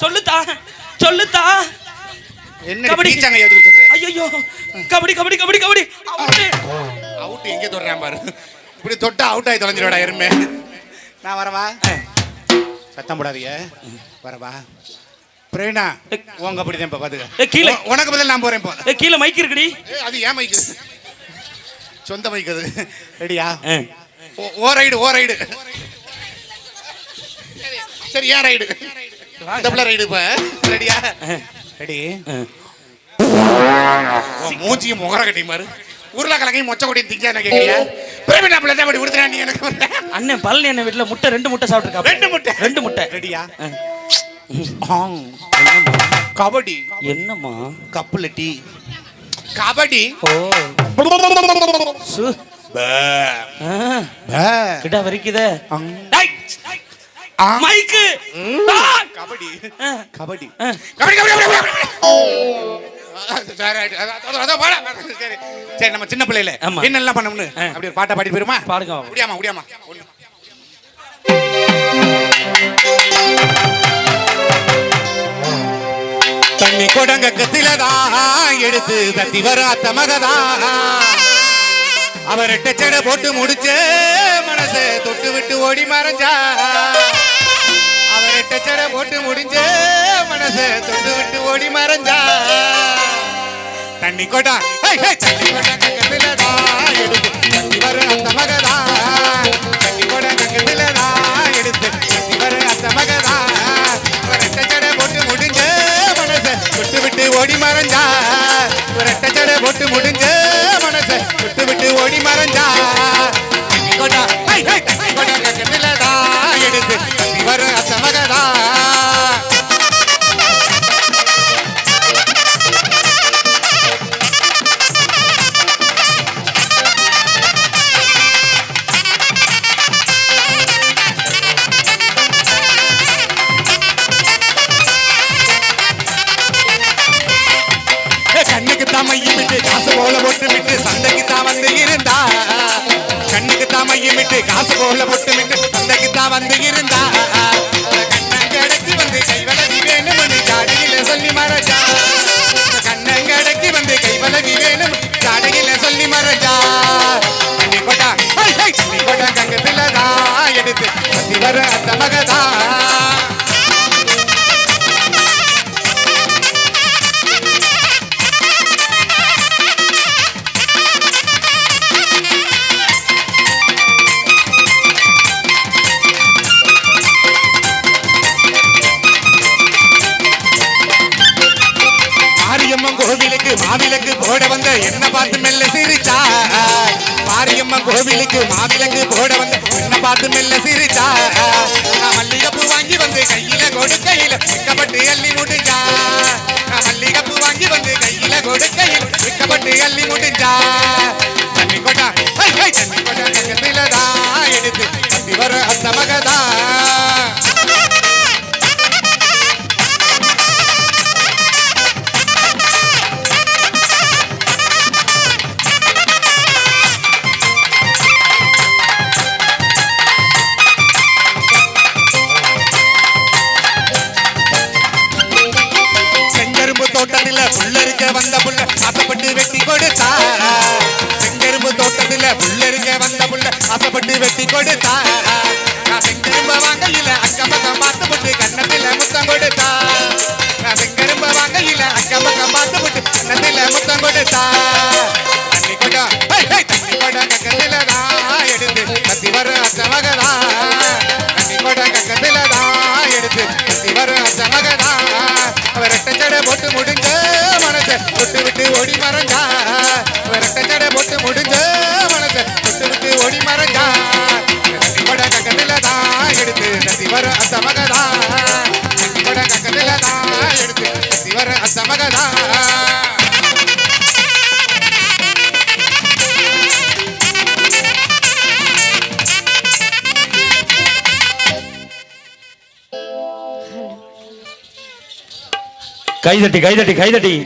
சொல்லுத்தா சொல்லுத்தா. என்ன கபடி. டீச்சாங்க சொல்றேன் ஐயோ கபடி கபடி கபடி கபடி. அவுட்டு. அவுட் எங்க தொடுறேன் பாரு. இப்படி தொட்டா அவுட் ஆகி தொலைஞ்சிருவாடா எருமே. நான் வரவா? சத்தம் போடாதீங்க. வரவா? பிரேனா உங்க அப்படிதான் இப்ப பாத்துக்க. கீழே. உனக்கு பதில் நான் போறேன் இப்போ. ஏ கீழே மைக் இருக்குடி. அது ஏன் மைக்கு சொந்த மைக் அது. ரெடியா? ஆ. ஓ- ஓ ரைடு ஓ ரைடு சரி ஏன் ரைடு ரைடு இப்ப ரெடியா ரெடி. மூஞ்சியும் முகர கட்டி மாறு உருளைக்கிழங்கையும் மொச்ச கொட்டி திங்க என்ன கேட்கறியா பிரேமின் அப்படி தான் அப்படி கொடுத்துறா நீ எனக்கு. அண்ணன் பழனி அண்ணன் வீட்டுல முட்டை ரெண்டு முட்டை சாப்பிட்டுருக்கா? ரெண்டு முட்டை. ரெண்டு முட்டை. ரெடியா. கபடி. என்னம்மா? கப்புல டீ. கபடி. ஓ. கிட்ட வரைக்குதே. டேய், மைக்கு. கபடி. கபடி. கபடி சரி, நம்ம சின்ன பிள்ளைல ஆமா. என்னெல்லாம் பண்ணோம்னு ஆ. அப்படி ஒரு பாட்டை பாடி போயிருமா? பாடுங்க. முடியாமா முடியாமா. தண்ணி கொடங்க கத்திலதான் எடுத்து தத்தி வர அத்த மகதான் அவர்கிட்ட செட போட்டு முடிச்ச மனசை தொட்டு விட்டு ஓடி மறைஞ்சா. அவர்கிட்ட போட்டு முடிஞ்ச மனச தொட்டு விட்டு ஓடி மறைஞ்சா. தண்ணி கோட்டா தண்ணி கோட்டா கங்கத்திலதான் எடுத்து தண்ணி வர அந்த மகதா. தண்ணி கொடா கங்கத்திலதான் எடுத்து தண்ணி வர அந்த மகதா. அவர்கிட்ட போட்டு முடிஞ்ச மனச தொட்டு விட்டு ஓடி மறைஞ்சா. தான் காசு போல போட்டு விட்டு சந்தைக்கு தான் வந்து இருந்தா. கண்ணங்கடைக்கு வந்து கைவலவி வேணும்னு ஜாடையில சொல்லி மறைச்சா. கண்ணங்கடைக்கு வந்து கைவலவி வேணும் ஜாடையில சொல்லி மறைச்சா. கண்ணி கொட்டா ஹை, கொட்டா கங்கத்துல தான் எடுத்து வர அந்த மகதான் கோவிலுக்கு மாவிலங்கு போட வந்து என்ன பார்த்து மெல்ல சிரிச்சா நான் மல்லிகைப்பூ வாங்கி வந்து கையில கொடுக்கையில விற்கப்பட்டு அள்ளி முடிஞ்சா நான் மல்லிகைப்பூ வாங்கி வந்து கையில கொடுக்கையில் விற்கப்பட்டு அள்ளி முடிஞ்சா தண்ணி கொட்டா தண்ணி கொட்டா கங்கத்தில எடுத்து தண்ணி வர அந்த மகதான் புல்லருக்க வந்த புள்ள ஆசைப்பட்டு வெட்டி கொடுத்தா. செங்கரும்பு தோட்டத்துல புல்லருக்க வந்த புள்ள ஆசைப்பட்டு வெட்டி கொடுத்தா. நான் செங்கரும்ப வாங்கல அக்கம் பக்கம் பார்த்து போட்டு கண்ணத்துல முத்தம் கொடுத்தா. நான் செங்கரும்ப வாங்கல அக்கம் பக்கம் பார்த்து போட்டு கண்ணத்துல முத்தம் கொடுத்தா. தண்ணி கொடா தண்ணி கொடா கக்கத்துல தான் எடுத்து கத்தி வர அச்சமகதா தண்ணி கொடா கக்கத்துல தான் எடுத்து கத்தி வர அச்சமகதா அவரட்ட ஜடை போட்டு முடிஞ்ச கொடா எடுத்து கத்தி வர கைதட்டி கைதட்டி கைதட்டி